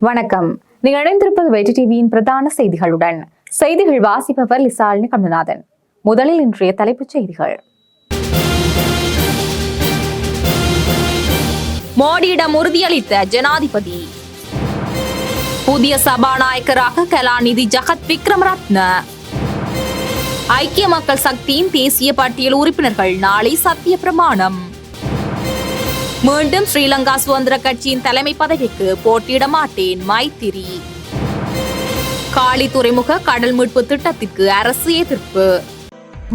வணக்கம். நீங்கள் இணைந்திருப்பது வெற்றி டிவியின் பிரதான செய்திகளுடன். செய்திகள் வாசிப்பவர் லிசாலினி கமலநாதன். முதலில் இன்றைய தலைப்புச் செய்திகள். மோடியிடம் உறுதியளித்த ஜனாதிபதி. புதிய சபாநாயகராக கலாநிதி ஜகத் விக்ரமரத்ன. ஐக்கிய மக்கள் சக்தியின் தேசிய பட்டியல் உறுப்பினர்கள் நாளை சத்திய பிரமாணம். மீண்டும் ஸ்ரீலங்கா சுதந்திர கட்சியின் தலைமை பதவிக்கு போட்டியிட மாட்டேன் மைத்திரி. காலி துறைமுக கடல் மீட்பு திட்டத்திற்கு அரசு எதிர்ப்பு.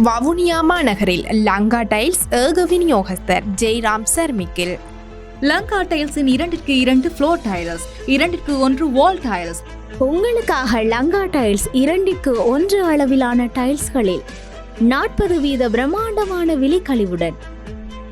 வவுனியா மாநகரில் லங்கா டைல்ஸ் ஏக விநியோகஸ்தர் ஜெய்ராம் சர்மிக்கில். லங்கா டைல்ஸின் இரண்டிற்கு இரண்டு ஃப்ளோர் டைல்ஸ் இரண்டிற்கு ஒன்று வால் டைல்ஸ் உங்களுக்காக லங்கா டைல்ஸ் இரண்டிற்கு ஒன்று அளவிலான டைல்ஸ்களில் நாற்பது வீத பிரம்மாண்டமான விலைக்கழிவுடன்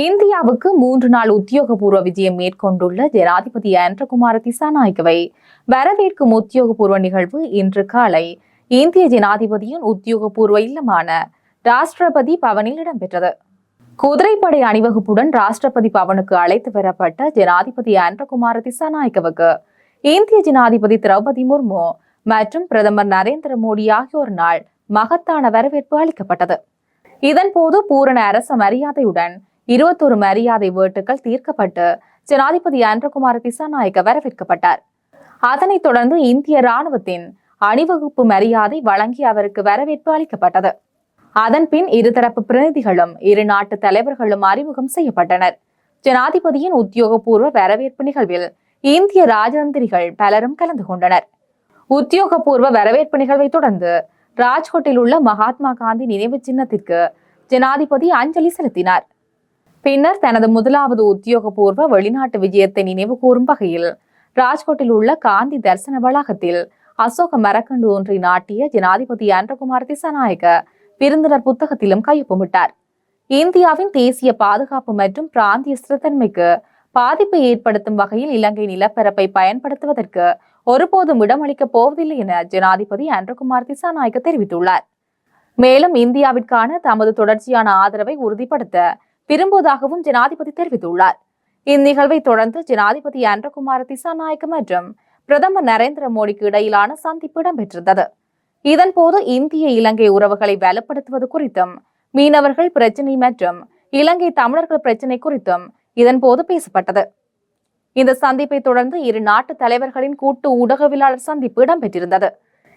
இந்தியாவுக்கு மூன்று நாள் உத்தியோகபூர்வ விஜயம் மேற்கொண்டுள்ள ஜனாதிபதி ஆண்ட்ரகுமார திசாநாயக்கவை. வரவேற்கும் உத்தியோகபூர்வ நிகழ்வு இன்று காலை இந்திய ஜனாதிபதியின் உத்தியோகபூர்வ இல்லமான ராஷ்டிரபதி பவனில் இடம்பெற்றது. குதிரைப்படை அணிவகுப்புடன் ராஷ்டிரபதி பவனுக்கு அழைத்து வரப்பட்ட ஜனாதிபதி ஆண்ட்ரகுமார திசாநாயக்கவுக்கு இந்திய ஜனாதிபதி திரௌபதி முர்மு மற்றும் பிரதமர் நரேந்திர மோடி ஆகியோர் நாள் மகத்தான வரவேற்பு அளிக்கப்பட்டது. இதன்போது பூரண அரச மரியாதையுடன் இருபத்தொரு மரியாதை வேட்டுகள் தீர்க்கப்பட்டு ஜனாதிபதி அன்றகுமார் திசாநாயக்க வரவேற்கப்பட்டார். அதனைத் தொடர்ந்து இந்திய ராணுவத்தின் அணிவகுப்பு மரியாதை வழங்கி அவருக்கு வரவேற்பு அளிக்கப்பட்டது. அதன்பின் இருதரப்பு பிரதிநிதிகளும் இரு நாட்டு தலைவர்களும் அறிமுகம் செய்யப்பட்டனர். ஜனாதிபதியின் உத்தியோகபூர்வ வரவேற்பு நிகழ்வில் இந்திய ராஜதந்திரிகள் பலரும் கலந்து கொண்டனர். உத்தியோகபூர்வ வரவேற்பு நிகழ்வை தொடர்ந்து ராஜ்கோட்டில் உள்ள மகாத்மா காந்தி நினைவு சின்னத்திற்கு ஜனாதிபதி அஞ்சலி செலுத்தினார். பின்னர் தனது முதலாவது உத்தியோகபூர்வ வெளிநாட்டு விஜயத்தை நினைவு கூறும் வகையில் ராஜ்கோட்டில் உள்ள காந்தி தரிசன வளாகத்தில் அசோக மரக்கண்டு ஒன்றை நாட்டிய ஜனாதிபதி அன்றகுமார் திசாநாயக விருந்தினர் புத்தகத்திலும் கையொப்பமிட்டார். இந்தியாவின் தேசிய பாதுகாப்பு மற்றும் பிராந்திய ஸ்திரத்தன்மைக்கு பாதிப்பை ஏற்படுத்தும் வகையில் இலங்கை நிலப்பரப்பை பயன்படுத்துவதற்கு ஒருபோதும் இடமளிக்கப் போவதில்லை என ஜனாதிபதி அன்றகுமார் திசாநாயக்க தெரிவித்துள்ளார். மேலும் இந்தியாவிற்கான தமது தொடர்ச்சியான ஆதரவை உறுதிப்படுத்த விரும்புவதாகவும் ஜனாதிபதி தெரிவித்துள்ளார். இந்நிகழ்வை தொடர்ந்து ஜனாதிபதி அன்றகுமார் திசாநாயக்க மற்றும் பிரதமர் நரேந்திர மோடிக்கு இடையிலான சந்திப்பு இடம்பெற்றிருந்தது. இதன்போது இந்திய இலங்கை உறவுகளை வலுப்படுத்துவது குறித்தும் மீனவர்கள் பிரச்சினை மற்றும் இலங்கை தமிழர்கள் பிரச்சினை குறித்தும் இதன்போது பேசப்பட்டது. இந்த சந்திப்பை தொடர்ந்து இரு நாட்டு தலைவர்களின் கூட்டு ஊடகவியலாளர் சந்திப்பு இடம்பெற்றிருந்தது.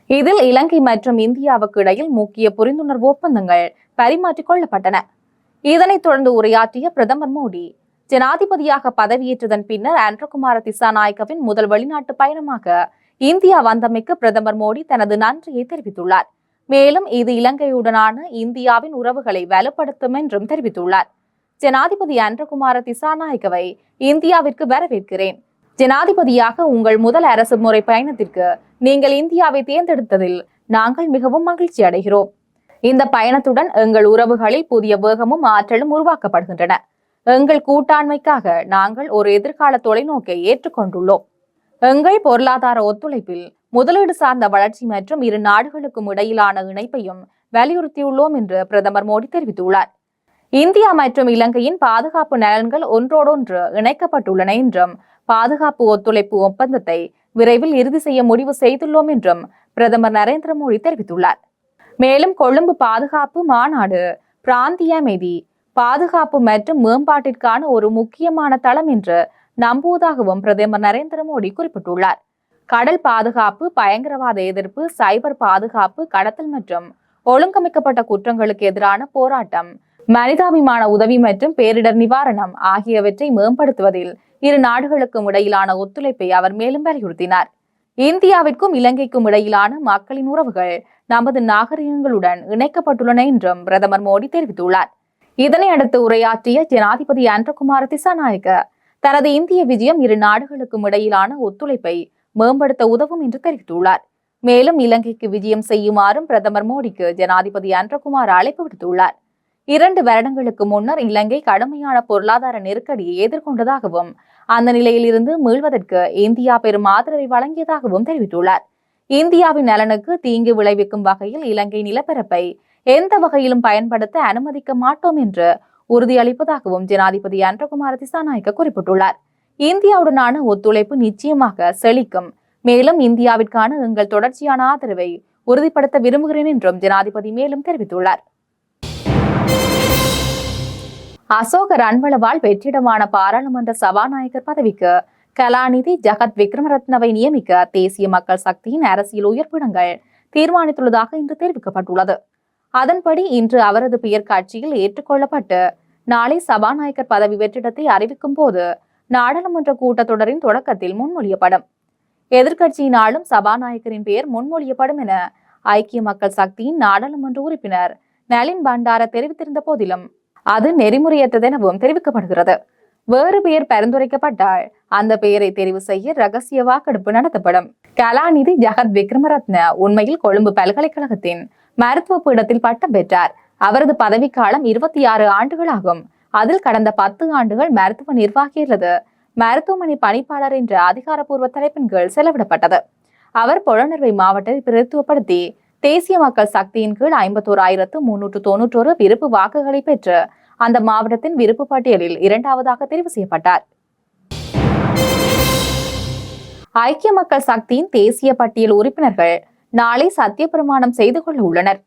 இதில் இலங்கை மற்றும் இந்தியாவுக்கு இடையில் முக்கிய புரிந்துணர்வு ஒப்பந்தங்கள் பரிமாற்றிக் கொள்ளப்பட்டன. இதனைத் தொடர்ந்து உரையாற்றிய பிரதமர் மோடி ஜனாதிபதியாக பதவியேற்றதன் பின்னர் ஆண்ட்ரகுமார திசாநாயக்கவின் முதல் வெளிநாட்டு பயணமாக இந்தியா வந்தமைக்கு பிரதமர் மோடி தனது நன்றியை தெரிவித்துள்ளார். மேலும் இது இலங்கையுடனான இந்தியாவின் உறவுகளை வலுப்படுத்தும் என்றும் தெரிவித்துள்ளார். ஜனாதிபதி அன்றகுமார திசாநாயக்கவை இந்தியாவிற்கு வரவேற்கிறேன். ஜனாதிபதியாக உங்கள் முதல் அரசு முறை பயணத்திற்கு நீங்கள் இந்தியாவை தேர்ந்தெடுத்ததில் நாங்கள் மிகவும் மகிழ்ச்சி அடைகிறோம் இந்த பயணத்துடன் எங்கள் உறவுகளில் புதிய வேகமும் ஆற்றலும் உருவாக்கப்படுகின்றன. எங்கள் கூட்டாண்மைக்காக நாங்கள் ஒரு எதிர்கால தொலைநோக்கை ஏற்றுக்கொண்டுள்ளோம். எங்கள் பொருளாதார ஒத்துழைப்பில் முதலீடு சார்ந்த வளர்ச்சி மற்றும் இரு நாடுகளுக்கும் இடையிலான இணைப்பையும் வலியுறுத்தியுள்ளோம் என்று பிரதமர் மோடி தெரிவித்துள்ளார். இந்தியா மற்றும் இலங்கையின் பாதுகாப்பு நலன்கள் ஒன்றோடொன்று இணைக்கப்பட்டுள்ளன என்றும் பாதுகாப்பு ஒத்துழைப்பு ஒப்பந்தத்தை விரைவில் இறுதி செய்ய முடிவு செய்துள்ளோம் என்றும் பிரதமர் நரேந்திர மோடி தெரிவித்துள்ளார். மேலும் கொழும்பு பாதுகாப்பு மாநாடு பிராந்திய அமைதி பாதுகாப்பு மற்றும் மேம்பாட்டிற்கான ஒரு முக்கியமான தளம் என்று நம்புவதாகவும் பிரதமர் நரேந்திர மோடி குறிப்பிட்டுள்ளார். கடல் பாதுகாப்பு பயங்கரவாத எதிர்ப்பு சைபர் பாதுகாப்பு கடத்தல் மற்றும் ஒழுங்கமைக்கப்பட்ட குற்றங்களுக்கு எதிரான போராட்டம் மனிதாபிமான உதவி மற்றும் பேரிடர் நிவாரணம் ஆகியவற்றை மேம்படுத்துவதில் இரு நாடுகளுக்கும் இடையிலான ஒத்துழைப்பை அவர் மேலும் வலியுறுத்தினார். இந்தியாவிற்கும் இலங்கைக்கும் இடையிலான மக்களின் உறவுகள் நமது நாகரிகங்களுடன் இணைக்கப்பட்டுள்ளன என்றும் பிரதமர் மோடி தெரிவித்துள்ளார். இதனை அடுத்து உரையாற்றிய ஜனாதிபதி அன்றகுமார் திசாநாயக்க தனது இந்திய விஜயம் இரு நாடுகளுக்கும் இடையிலான ஒத்துழைப்பை மேம்படுத்த உதவும் என்று தெரிவித்துள்ளார். மேலும் இலங்கைக்கு விஜயம் செய்யுமாறும் பிரதமர் மோடிக்கு ஜனாதிபதி அன்றகுமார் அழைப்பு விடுத்துள்ளார். இரண்டு வருடங்களுக்கு முன்னர் இலங்கை கடுமையான பொருளாதார நெருக்கடியை எதிர்கொண்டதாகவும் அந்த நிலையிலிருந்து மீள்வதற்கு இந்தியா பெரும் ஆதரவை வழங்கியதாகவும் தெரிவித்துள்ளார். இந்தியாவின் நலனுக்கு தீங்கு விளைவிக்கும் வகையில் இலங்கை நிலப்பரப்பை எந்த வகையிலும் பயன்படுத்த அனுமதிக்க மாட்டோம் என்று உறுதியளிப்பதாகவும் ஜனாதிபதி அன்றகுமார திசாநாயக்க குறிப்பிட்டுள்ளார். இந்தியாவுடனான ஒத்துழைப்பு நிச்சயமாக செழிக்கும். மேலும் இந்தியாவிற்கான எங்கள் தொடர்ச்சியான ஆதரவை உறுதிப்படுத்த விரும்புகிறேன் என்றும் ஜனாதிபதி மேலும் தெரிவித்துள்ளார். அசோக ரன்வளவால் வெற்றிடமான பாராளுமன்ற சபாநாயகர் பதவிக்கு கலாநிதி ஜகத் விக்ரமரத்னவை நியமிக்க தேசிய மக்கள் சக்தியின் அரசியல் உயர்ப்பிடங்கள் தீர்மானித்துள்ளதாக இன்று தெரிவிக்கப்பட்டுள்ளது. அதன்படி இன்று அவரது பெயர் கட்சியில் ஏற்றுக்கொள்ளப்பட்டு நாளை சபாநாயகர் பதவி வெற்றிடத்தை அறிவிக்கும் போது நாடாளுமன்ற கூட்டத்தொடரின் தொடக்கத்தில் முன்மொழியப்படும். எதிர்க்கட்சியினாலும் சபாநாயகரின் பெயர் முன்மொழியப்படும் என ஐக்கிய மக்கள் சக்தியின் நாடாளுமன்ற உறுப்பினர் நளின் பண்டார தெரிவித்திருந்த போதிலும் அது நெறிமுறையற்றதெனவும் தெரிவிக்கப்படுகிறது. வேறு பெயர் பரிந்துரைக்கப்பட்டால் அந்த பெயரை தெரிவு செய்ய ரகசிய வாக்கெடுப்பு நடத்தப்படும். கலாநிதி ஜகத் விக்ரமரத்ன உண்மையில் கொழும்பு பல்கலைக்கழகத்தின் மருத்துவ பீடத்தில் பட்டம் பெற்றார். அவரது பதவிக்காலம் இருபத்தி ஆறு ஆண்டுகளாகும். அதில் கடந்த பத்து ஆண்டுகள் மருத்துவ நிர்வாகியல்லது மருத்துவமனை பணிப்பாளர் என்ற அதிகாரப்பூர்வ தலைப்பின் கீழ் செலவிடப்பட்டது. அவர் புலனர்வை மாவட்டத்தை பிரதித்துவப்படுத்தி தேசிய மக்கள் சக்தியின் கீழ் ஐம்பத்தோராயிரத்து முன்னூற்று தொன்னூற்றோரு விருப்பு வாக்குகளை பெற்று அந்த மாவட்டத்தின் விருப்பு பட்டியலில் இரண்டாவதாக தெரிவு செய்யப்பட்டார். ஐக்கிய மக்கள் சக்தியின் தேசிய பட்டியல் உறுப்பினர்கள் நாளை சத்தியப்பிரமாணம் செய்து கொள்ள உள்ளனர்.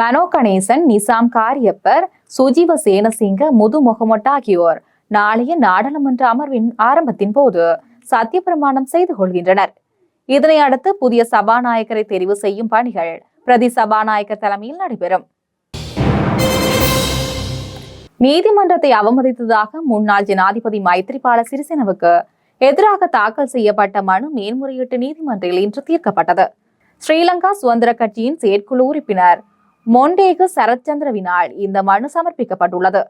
மனோ கணேசன் நிசாம் காரியப்பர் சுஜீவ சேனசிங்க முது முகமட் ஆகியோர் நாளைய நாடாளுமன்ற அமர்வின் ஆரம்பத்தின் போது சத்தியப்பிரமாணம் செய்து கொள்கின்றனர். இதனை அடுத்து புதிய சபாநாயகரை தெரிவு செய்யும் பணிகள் பிரதி சபாநாயகர் தலைமையில் நடைபெறும். நீதிமன்றத்தை அவமதித்ததாக முன்னாள் ஜனாதிபதி மைத்ரிபால சிறிசேனவுக்கு எதிராக தாக்கல் செய்யப்பட்ட மனு மேல்முறையீட்டு நீதிமன்றில் இன்று தீர்க்கப்பட்டது. ஸ்ரீலங்கா சுதந்திர கட்சியின் செயற்குழு உறுப்பினர் மொண்டேகு சரத்சந்திரவினால் இந்த மனு சமர்ப்பிக்கப்பட்டுள்ளது.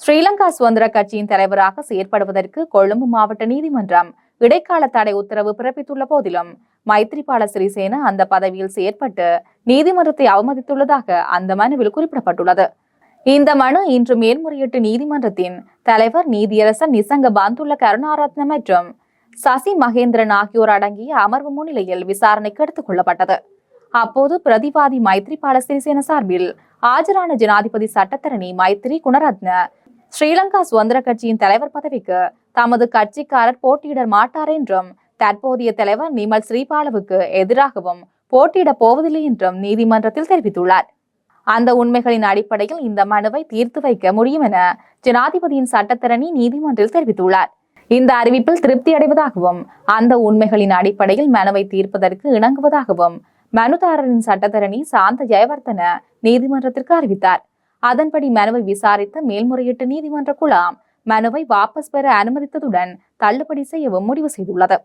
ஸ்ரீலங்கா சுதந்திர கட்சியின் தலைவராக செயற்படுவதற்கு கொழும்பு மாவட்ட நீதிமன்றம் இடைக்கால தடை உத்தரவு பிறப்பித்துள்ள போதிலும் மைத்ரிபால சிறிசேன அந்த பதவியில் செயற்பட்டு நீதிமன்றத்தை அவமதித்துள்ளதாக அந்த மனுவில் குறிப்பிடப்பட்டுள்ளது. இந்த மனு இன்று மேல்முறையீட்டு நீதிமன்றத்தின் தலைவர் நீதியரசர் நிசங்க பாந்துள்ள கருணாரத்ன மற்றும் சசி மகேந்திரன் ஆகியோர் அடங்கிய அமர்வு முன்னிலையில் விசாரணைக்கு எடுத்துக் கொள்ளப்பட்டது. அப்போது பிரதிவாதி மைத்ரிபால சிறிசேன சார்பில் ஆஜரான ஜனாதிபதி சட்டத்தரணி மைத்ரி குணரத்ன ஸ்ரீலங்கா சுதந்திர கட்சியின் தலைவர் பதவிக்கு தமது கட்சிக்காரர் போட்டியிட மாட்டார் என்றும் தற்போதைய தலைவர் நிமல் ஸ்ரீபாலவுக்கு எதிராகவும் போட்டியிடப் போவதில்லை என்றும் நீதிமன்றத்தில் தெரிவித்துள்ளார். அந்த உண்மைகளின் அடிப்படையில் இந்த மனுவை தீர்த்து வைக்க முடியும் என ஜனாதிபதியின் சட்டத்தரணி நீதிமன்றில் தெரிவித்துள்ளார். இந்த அறிவிப்பில் திருப்தி அடைவதாகவும் அந்த உண்மைகளின் அடிப்படையில் மனுவை தீர்ப்பதற்கு இணங்குவதாகவும் மனுதாரரின் சட்டத்தரணி சாந்த ஜெயவர்தன நீதிமன்றத்திற்கு அறிவித்தார். அதன்படி மனுவை விசாரித்த மேல்முறையீட்டு நீதிமன்ற குழாம் மனுவை வாபஸ் பெற அனுமதித்ததுடன் தள்ளுபடி செய்யவும் முடிவு செய்துள்ளது.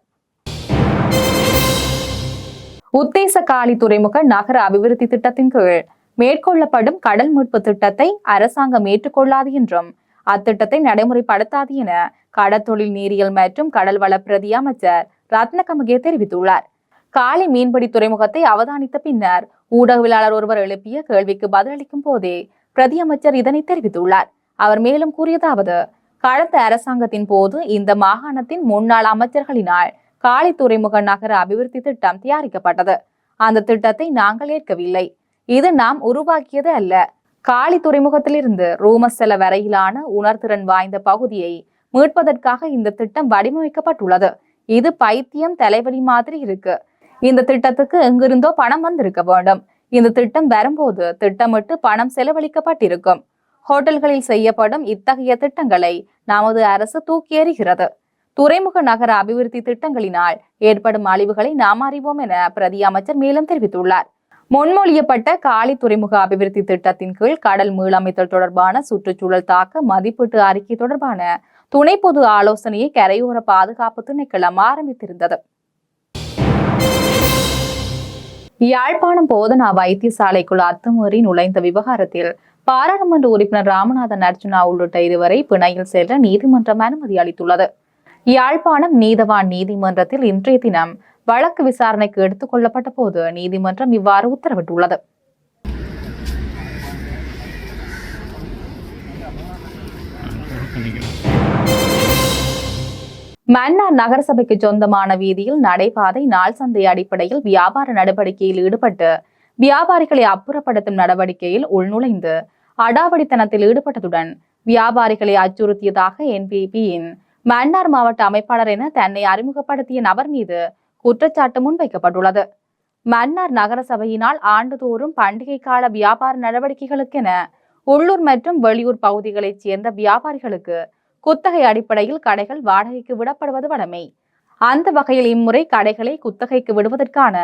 உத்தேச காலி துறைமுக நகர அபிவிருத்தி திட்டத்தின் கீழ் மேற்கொள்ளப்படும் கடல் மீட்பு திட்டத்தை அரசாங்கம் ஏற்றுக்கொள்ளாது என்றும் அத்திட்டத்தை நடைமுறைப்படுத்தாது என கடற்தொழில் நீரியல் மற்றும் கடல் வள பிரதி அமைச்சர் ரத்னகமகே தெரிவித்துள்ளார். காலி மீன்பிடி துறைமுகத்தை அவதானித்த பின்னர் ஊடகவியலாளர் ஒருவர் எழுப்பிய கேள்விக்கு பதிலளிக்கும் போதே பிரதியமைச்சர் இதனை தெரிவித்துள்ளார். அவர் மேலும் கூறியதாவது கடந்த அரசாங்கத்தின் போது இந்த மாகாணத்தின் முன்னாள் அமைச்சர்களினால் காலி துறைமுக நகர அபிவிருத்தி திட்டம் தயாரிக்கப்பட்டது. அந்த திட்டத்தை நாங்கள் ஏற்கவில்லை. இது நாம் உருவாக்கியது அல்ல. காலி துறைமுகத்திலிருந்து ரூமசெல வரையிலான உணர்திறன் வாய்ந்த பகுதியை மீட்பதற்காக இந்த திட்டம் வடிவமைக்கப்பட்டுள்ளது. இது பைத்தியம் தலைவலி மாதிரி இருக்கு. இந்த திட்டத்துக்கு எங்கிருந்தோ பணம் வந்திருக்க வேண்டும். இந்த திட்டம் வரும்போது திட்டமிட்டு பணம் செலவழிக்கப்பட்டிருக்கும். ஹோட்டல்களில் செய்யப்படும் இத்தகைய திட்டங்களை நமது அரசு தூக்கி எறிகிறது. துறைமுக நகர அபிவிருத்தி திட்டங்களினால் ஏற்படும் அழிவுகளை நாம் அறிவோம் என பிரதி அமைச்சர் மேலும் தெரிவித்துள்ளார். முன்மொழியப்பட்ட காலி துறைமுக அபிவிருத்தி திட்டத்தின் கீழ் கடல் மீளமைத்தல் தொடர்பான சுற்றுச்சூழல் தாக்க மதிப்பீட்டு அறிக்கை தொடர்பான துணை பொது ஆலோசனையை கரையோர பாதுகாப்பு திணைக்களம் ஆரம்பித்திருந்தது. யாழ்ப்பாணம் போதனா வைத்தியசாலைக்குள் அத்துமீறி நுழைந்த விவகாரத்தில் பாராளுமன்ற உறுப்பினர் ராமநாதன் அர்ஜுனா உள்ளிட்ட இருவரை பிணையில் செல்ல நீதிமன்றம் அனுமதி அளித்துள்ளது. யாழ்ப்பாணம் நீதவான் நீதிமன்றத்தில் இன்றைய தினம் வழக்கு விசாரணைக்கு எடுத்துக் கொள்ளப்பட்ட போது நீதிமன்றம் இவ்வாறு உத்தரவிட்டுள்ளது. மன்னார் நகரசபைக்கு சொந்தமான வீதியில் நடைபாதை நாள் சந்தை அடிப்படையில் வியாபார நடவடிக்கையில் ஈடுபட்டு வியாபாரிகளை அப்புறப்படுத்தும் நடவடிக்கையில் உள்நுழைந்து அடாவடித்தனத்தில் ஈடுபட்டதுடன் வியாபாரிகளை அச்சுறுத்தியதாக என்பிபியின் மன்னார் மாவட்ட அமைப்பாளர் என தன்னை அறிமுகப்படுத்திய நபர் மீது குற்றச்சாட்டு முன்வைக்கப்பட்டுள்ளது. மன்னார் நகரசபையினால் ஆண்டுதோறும் பண்டிகை கால வியாபார நடவடிக்கைகளுக்கென உள்ளூர் மற்றும் வெளியூர் பகுதிகளைச் சேர்ந்த வியாபாரிகளுக்கு குத்தகை அடிப்படையில் கடைகள் வாடகைக்கு விடப்படுவது வடமை அந்த வகையில் இம்முறை கடைகளை குத்தகைக்கு விடுவதற்கான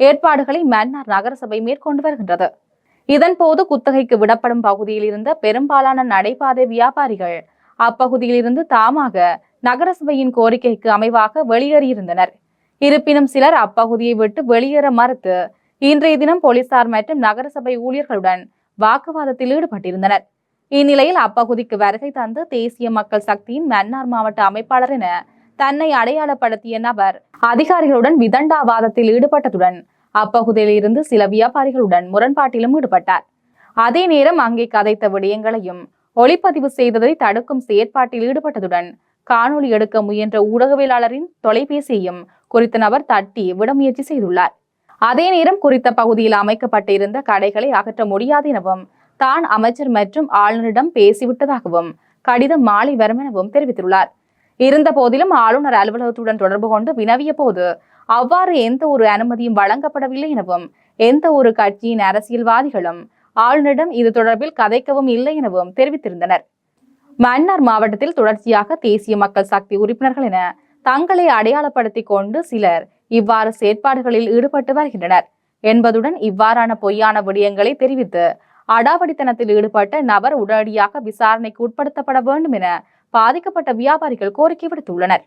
ஏற்பாடுகளை மன்னார் நகரசபை மேற்கொண்டு வருகின்றது. இதன்போது குத்தகைக்கு விடப்படும் பகுதியில் இருந்த பெரும்பாலான நடைபாதை வியாபாரிகள் அப்பகுதியில் இருந்து தாமாக நகரசபையின் கோரிக்கைக்கு அமைவாக வெளியேறியிருந்தனர். இருப்பினும் சிலர் அப்பகுதியை விட்டு வெளியேற மறுத்து இன்றைய தினம் போலீசார் மற்றும் நகரசபை ஊழியர்களுடன் வாக்குவாதத்தில் ஈடுபட்டிருந்தனர். இந்நிலையில் அப்பகுதிக்கு வருகை தந்து தேசிய மக்கள் சக்தியின் மன்னார் மாவட்ட அமைப்பாளர் என தன்னை அடையாளப்படுத்திய நபர் அதிகாரிகளுடன் விதண்டாவாதத்தில் ஈடுபட்டதுடன் அப்பகுதியில் இருந்து சில வியாபாரிகளுடன் முரண்பாட்டிலும் ஈடுபட்டார். அதே நேரம் அங்கே கதைத்த விடயங்களையும் ஒளிப்பதிவு செய்ததை தடுக்கும் செயற்பாட்டில் ஈடுபட்டதுடன் காணொளி எடுக்க முயன்ற ஊடகவியலாளரின் தொலைபேசியையும் குறித்த நபர் தட்டி விட முயற்சி செய்துள்ளார். அதே நேரம் குறித்த பகுதியில் அமைக்கப்பட்டிருந்த கடைகளை அகற்ற முடியாது எனவும் தான் அமைச்சர் மற்றும் ஆளுநரிடம் பேசிவிட்டதாகவும் கடிதம் மாலை வரும் எனவும் தெரிவித்துள்ளார். இருந்த போதிலும் ஆளுநர் அலுவலகத்துடன் தொடர்பு கொண்டு வினவிய போது அவ்வாறு எந்த ஒரு அனுமதியும் வழங்கப்படவில்லை எனவும் எந்த ஒரு கட்சியின் அரசியல்வாதிகளும் ஆளுநரிடம் இது தொடர்பில் கதைக்கவும் இல்லை எனவும் தெரிவித்திருந்தனர். மன்னார் மாவட்டத்தில் தொடர்ச்சியாக தேசிய மக்கள் சக்தி உறுப்பினர்கள் என தங்களை அடையாளப்படுத்திக் கொண்டு சிலர் இவ்வாறு செயற்பாடுகளில் ஈடுபட்டு வருகின்றனர். என்பதுடன் இவ்வாறான பொய்யான விடயங்களை தெரிவித்து அடாவடித்தனத்தில் ஈடுபட்ட நபர் உடனடியாக விசாரணைக்கு உட்படுத்தப்பட வேண்டும் என பாதிக்கப்பட்ட வியாபாரிகள் கோரிக்கை விடுத்துள்ளனர்.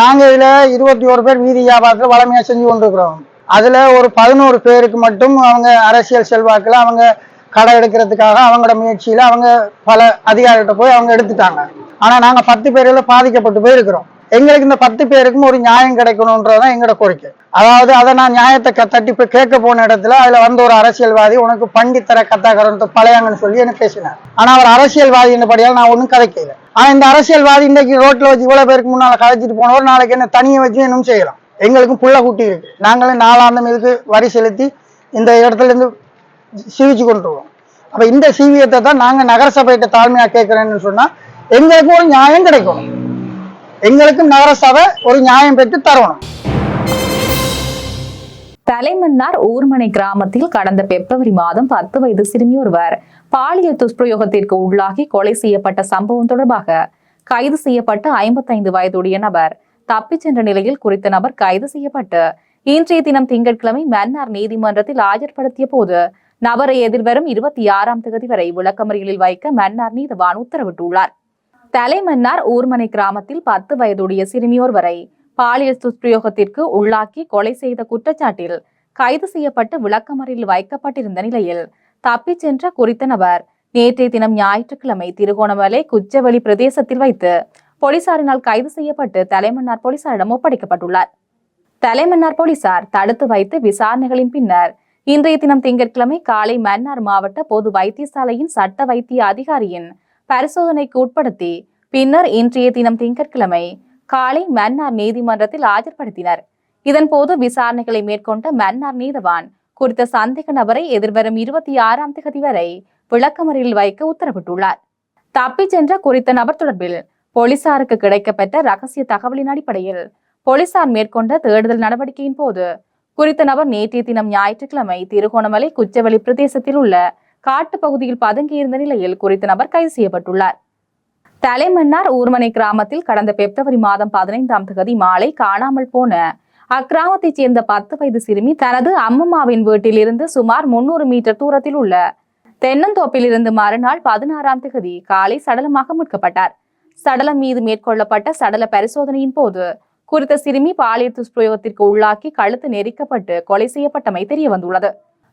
நாங்க இதுல இருபத்தி ஒரு பேர் வீதி வியாபாரத்தில் வளமையா செஞ்சு கொண்டிருக்கிறோம். அதுல ஒரு பதினோரு பேருக்கு மட்டும் அவங்க அரசியல் செல்வாக்குல அவங்க கடை எடுக்கிறதுக்காக அவங்களோட முயற்சியில அவங்க பல அதிகாரிகிட்ட போய் அவங்க எடுத்துட்டாங்க. ஆனா நாங்க பத்து பேர்ல பாதிக்கப்பட்டு போயிருக்கிறோம். எங்களுக்கு இந்த பத்து பேருக்கும் ஒரு நியாயம் கிடைக்கணும்ன்றதான் எங்களோட கோரிக்கை. அதாவது அதை நான் நியாயத்தை க- தட்டி போய் கேட்க போன இடத்துல அதுல வந்த ஒரு அரசியல்வாதி உனக்கு பண்டித்தர கத்தாக்கரன் பழையாங்கன்னு சொல்லி எனக்கு பேசினார். ஆனா அவர் அரசியல்வாதி படியால் நான் ஒன்றும் கதைக்கல. ஆனா இந்த அரசியல்வாதி இன்னைக்கு ரோட்ல வச்சு இவ்வளவு பேருக்கு முன்னால கதைச்சிட்டு போனவர் நாளைக்கு என்ன தனியை வச்சு இன்னும் செய்யலாம். எங்களுக்கும் புள்ள குட்டி இருக்கு. நாங்களும் நாலாந்தம் இதுக்கு வரி செலுத்தி இந்த இடத்துல இருந்து சிவிச்சு கொண்டுருவோம் அப்ப இந்த சீவியத்தை தான் நாங்க நகரசபைகிட்ட தாழ்மையா கேட்கிறேன்னு சொன்னா எங்களுக்கும் ஒரு நியாயம் கிடைக்கணும். எங்களுக்கும் நகரசபை ஒரு நியாயம் பெற்று தரணும். தலைமன்னார் ஊர்மனை கிராமத்தில் கடந்த பிப்ரவரி மாதம் பத்து வயது சிறுமி ஒருவர் பாலியல் துஷ்பிரயோகத்திற்கு உள்ளாகி கொலை செய்யப்பட்ட சம்பவம் தொடர்பாக கைது செய்யப்பட்ட ஐம்பத்தைந்து வயதுடைய நபர் தப்பிச் சென்ற நிலையில் குறித்த நபர் கைது செய்யப்பட்டு இன்றைய தினம் திங்கட்கிழமை மன்னார் நீதிமன்றத்தில் ஆஜர்படுத்திய போது நபரை எதிர்வரும் இருபத்தி ஆறாம் தேதி வரை விளக்கமறியலில் வைக்க மன்னார் நீதவான் உத்தரவிட்டுள்ளார். தலைமன்னார் ஊர்மனை கிராமத்தில் பத்து வயதுடைய சிறுமியோர் வரை பாலியல் துஷ்பிரயோகத்திற்கு உள்ளாக்கி கொலை செய்த குற்றச்சாட்டில் கைது செய்யப்பட்டு விளக்கமறையில் வைக்கப்பட்டிருந்த நிலையில் தப்பிச் சென்ற குறித்த நபர் நேற்றைய தினம் ஞாயிற்றுக்கிழமை திருகோணமலை குச்சவெளி பிரதேசத்தில் வைத்து போலீசாரினால் கைது செய்யப்பட்டு தலைமன்னார் போலீசாரிடம் ஒப்படைக்கப்பட்டுள்ளார். தலைமன்னார் போலீசார் தடுத்து வைத்து விசாரணைகளின் பின்னர் இன்றைய தினம் திங்கட்கிழமை காலை மன்னார் மாவட்ட பொது வைத்தியசாலையின் சட்ட வைத்திய அதிகாரியின் பரிசோதனைக்கு உட்படுத்தி பின்னர் இன்றைய தினம் திங்கட்கிழமை காலை மன்னார் நீதிமன்றத்தில் ஆஜர்படுத்தினர். இதன்போது விசாரணைகளை மேற்கொண்ட மன்னார் நீதவான் குறித்த சந்தேக நபரை எதிர்வரும் இருபத்தி ஆறாம் தேதி வரை விளக்கமறியலில் வைக்க உத்தரவிட்டுள்ளார். தப்பிச் சென்ற குறித்த நபர் தொடர்பில் போலீசாருக்கு கிடைக்கப்பெற்ற ரகசிய தகவலின் அடிப்படையில் போலீசார் மேற்கொண்ட தேடுதல் நடவடிக்கையின் போது குறித்த நபர் நேற்றைய தினம் ஞாயிற்றுக்கிழமை திருகோணமலை குச்சவெளி பிரதேசத்தில் உள்ள காட்டு பகுதியில் பதுங்கியிருந்த நிலையில் குறித்த நபர் கைது செய்யப்பட்டுள்ளார். தலைமன்னார் ஊர்மனை கிராமத்தில் கடந்த பிப்ரவரி மாதம் பதினைந்தாம் தேதி மாலை காணாமல் போன அக்கிராமத்தைச் சேர்ந்த பத்து வயது சிறுமி தனது அம்மம்மாவின் வீட்டிலிருந்து சுமார் முன்னூறு மீட்டர் தூரத்தில் உள்ள தென்னந்தோப்பில் இருந்து மறுநாள் பதினாறாம் தேதி காலை சடலமாக மீட்கப்பட்டார். சடலம் மீது மேற்கொள்ளப்பட்ட சடல பரிசோதனையின் போது குறித்த சிறுமி பாலியல் துஷ்பிரயோகத்திற்கு உள்ளாக்கி கழுத்து நெரிக்கப்பட்டு கொலை செய்யப்பட்டமை தெரிய வந்துள்ளது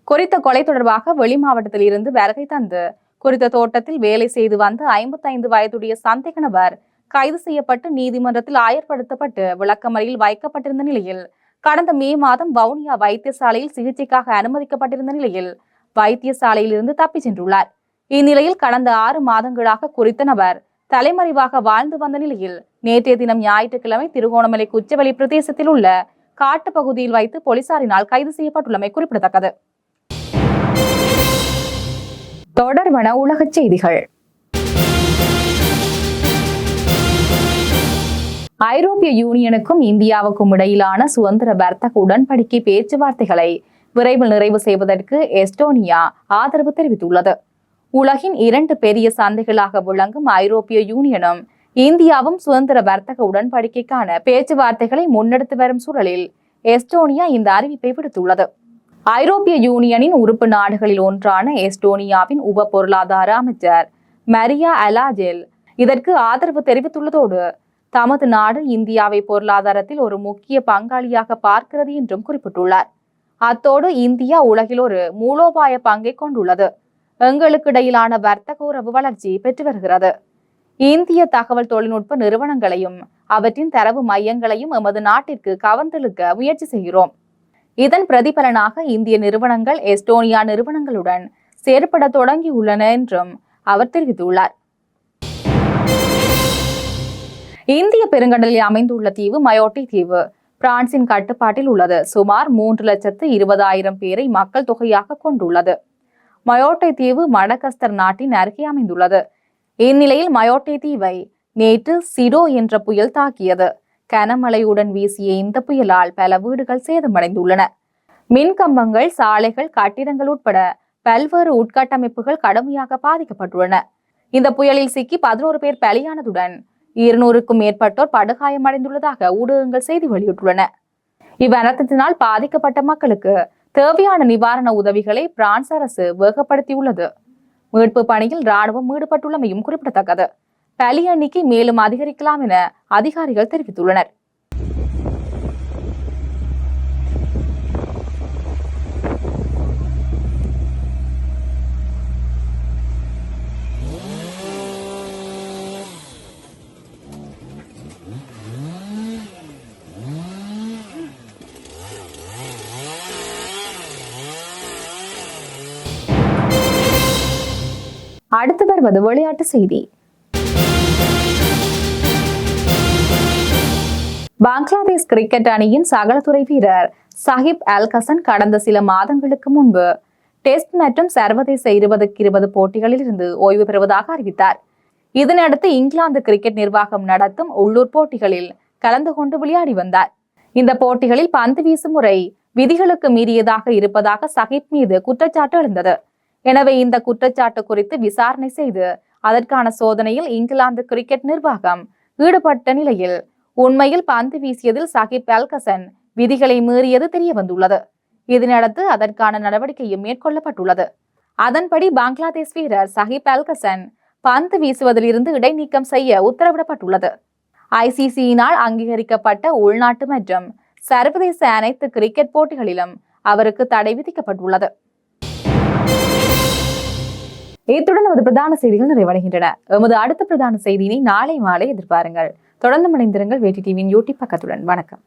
குறித்த கொலை தொடர்பாக வெளி மாவட்டத்தில் இருந்து வருகை தந்து குறித்த தோட்டத்தில் வேலை செய்து வந்த ஐம்பத்தைந்து வயதுடைய சந்தேக நபர் கைது செய்யப்பட்டு நீதிமன்றத்தில் ஆயர்படுத்தப்பட்டு விளக்கமறியில் வைக்கப்பட்டிருந்த நிலையில் கடந்த மே மாதம் வவுனியா வைத்தியசாலையில் சிகிச்சைக்காக அனுமதிக்கப்பட்டிருந்த நிலையில் வைத்தியசாலையில் இருந்து தப்பிச் சென்றுள்ளார். இந்நிலையில் கடந்த ஆறு மாதங்களாக குறித்த நபர் தலைமறைவாக வாழ்ந்து வந்த நிலையில் நேற்றைய தினம் ஞாயிற்றுக்கிழமை திருகோணமலை குச்சவெளி பிரதேசத்தில் உள்ள காட்டுப் பகுதியில் வைத்து போலீசாரினால் கைது செய்யப்பட்டுள்ளமை குறிப்பிடத்தக்கது. தொடர்வன உலகச் செய்திகள். ஐரோப்பிய யூனியனுக்கும் இந்தியாவுக்கும் இடையிலான சுதந்திர வர்த்தக உடன்படிக்கை பேச்சுவார்த்தைகளை விரைவில் நிறைவு செய்வதற்கு எஸ்டோனியா ஆதரவு தெரிவித்துள்ளது. உலகின் இரண்டு பெரிய சந்தைகளாக விளங்கும் ஐரோப்பிய யூனியனும் இந்தியாவும் சுதந்திர வர்த்தக உடன்படிக்கைக்கான பேச்சுவார்த்தைகளை முன்னெடுத்து வரும் சூழலில் எஸ்டோனியா இந்த அறிவிப்பை விடுத்துள்ளது. ஐரோப்பிய யூனியனின் உறுப்பு நாடுகளில் ஒன்றான எஸ்டோனியாவின் உப பொருளாதார அமைச்சர் மரியா அலாஜெல் இதற்கு ஆதரவு தெரிவித்துள்ளதோடு தமது நாடு இந்தியாவை பொருளாதாரத்தில் ஒரு முக்கிய பங்காளியாக பார்க்கிறது என்றும் குறிப்பிட்டுள்ளார். அத்தோடு இந்தியா உலகில் ஒரு மூலோபாய பங்கை கொண்டுள்ளது. எங்களுக்கு இடையிலான வர்த்தக உறவு வளர்ச்சி பெற்று வருகிறது. இந்திய தகவல் தொழில்நுட்ப நிறுவனங்களையும் அவற்றின் தரவு மையங்களையும் எமது நாட்டிற்கு கவர்ந்தெழுக்க முயற்சி செய்கிறோம். இதன் பிரதிபலனாக இந்திய நிறுவனங்கள் எஸ்டோனியா நிறுவனங்களுடன் செயற்பட தொடங்கியுள்ளன என்றும் அவர் தெரிவித்துள்ளார். இந்திய பெருங்கடலில் அமைந்துள்ள தீவு மயோட்டி தீவு. பிரான்சின் கட்டுப்பாட்டில் உள்ளது. சுமார் மூன்று லட்சத்து இருபதாயிரம் பேரை மக்கள் தொகையாக கொண்டுள்ளது. மயோட்டை தீவு மடகஸ்தர் நாட்டின் அருகே அமைந்துள்ளது. இந்நிலையில் மயோட்டை தீவை நேற்று சிடோ என்ற புயல் தாக்கியது. கனமழையுடன் வீசிய இந்த புயலால் பல வீடுகள் சேதமடைந்துள்ளன. மின் கம்பங்கள் சாலைகள் கட்டிடங்கள் உட்பட பல்வேறு உட்கட்டமைப்புகள் கடுமையாக பாதிக்கப்பட்டுள்ளன. இந்த புயலில் சிக்கி பதினோரு பேர் பலியானதுடன் இருநூறுக்கும் மேற்பட்டோர் படுகாயமடைந்துள்ளதாக ஊடகங்கள் செய்தி வெளியிட்டுள்ளன. இவ்வனத்தினால் பாதிக்கப்பட்ட மக்களுக்கு தேவையான நிவாரண உதவிகளை பிரான்ஸ் அரசு வேகப்படுத்தியுள்ளது. மீட்பு பணியில் ராணுவம் ஈடுபட்டுள்ளமையும் குறிப்பிடத்தக்கது. பலி எண்ணிக்கை மேலும் அதிகரிக்கலாம் என அதிகாரிகள் தெரிவித்துள்ளனர். அடுத்து வருவது விளையாட்டு செய்தி. பங்களாதேஷ் கிரிக்கெட் அணியின் சகலத்துறை வீரர் சஹிப் அல்கசன் கடந்த சில மாதங்களுக்கு முன்பு டெஸ்ட் மற்றும் சர்வதேச இருபதுக்கு இருபது போட்டிகளில் இருந்து ஓய்வு பெறுவதாக அறிவித்தார். இதனையடுத்து இங்கிலாந்து கிரிக்கெட் நிர்வாகம் நடத்தும் உள்ளூர் போட்டிகளில் கலந்து கொண்டு விளையாடி வந்தார். இந்த போட்டிகளில் பந்து வீசும் முறை விதிகளுக்கு மீறியதாக இருப்பதாக சஹிப் மீது குற்றச்சாட்டு எழுந்தது. எனவே இந்த குற்றச்சாட்டு குறித்து விசாரணை செய்து அதற்கான சோதனையில் இங்கிலாந்து கிரிக்கெட் நிர்வாகம் ஈடுபட்ட நிலையில் உண்மையில் பந்து வீசியதில் சாகிப் அல்கசன் விதிகளை மீறியது தெரிய வந்துள்ளது இதனடுத்து அதற்கான நடவடிக்கையும் மேற்கொள்ளப்பட்டுள்ளது. அதன்படி பங்களாதேஷ் வீரர் சஹிப் அல்கசன் பந்து வீசுவதில் இருந்து இடைநீக்கம் செய்ய உத்தரவிடப்பட்டுள்ளது. ஐசிசியினால் அங்கீகரிக்கப்பட்ட உள்நாட்டு மற்றும் சர்வதேச அனைத்து கிரிக்கெட் போட்டிகளிலும் அவருக்கு தடை விதிக்கப்பட்டுள்ளது. இத்துடன் நமது பிரதான செய்திகள் நிறைவடைகின்றன. எமது அடுத்த பிரதான செய்தியினை நாளை மாலை எதிர்பாருங்கள். தொடர்ந்து மணிந்திருங்கள் வேட்டி டிவியின் யூடியூப் பக்கத்துடன். வணக்கம்.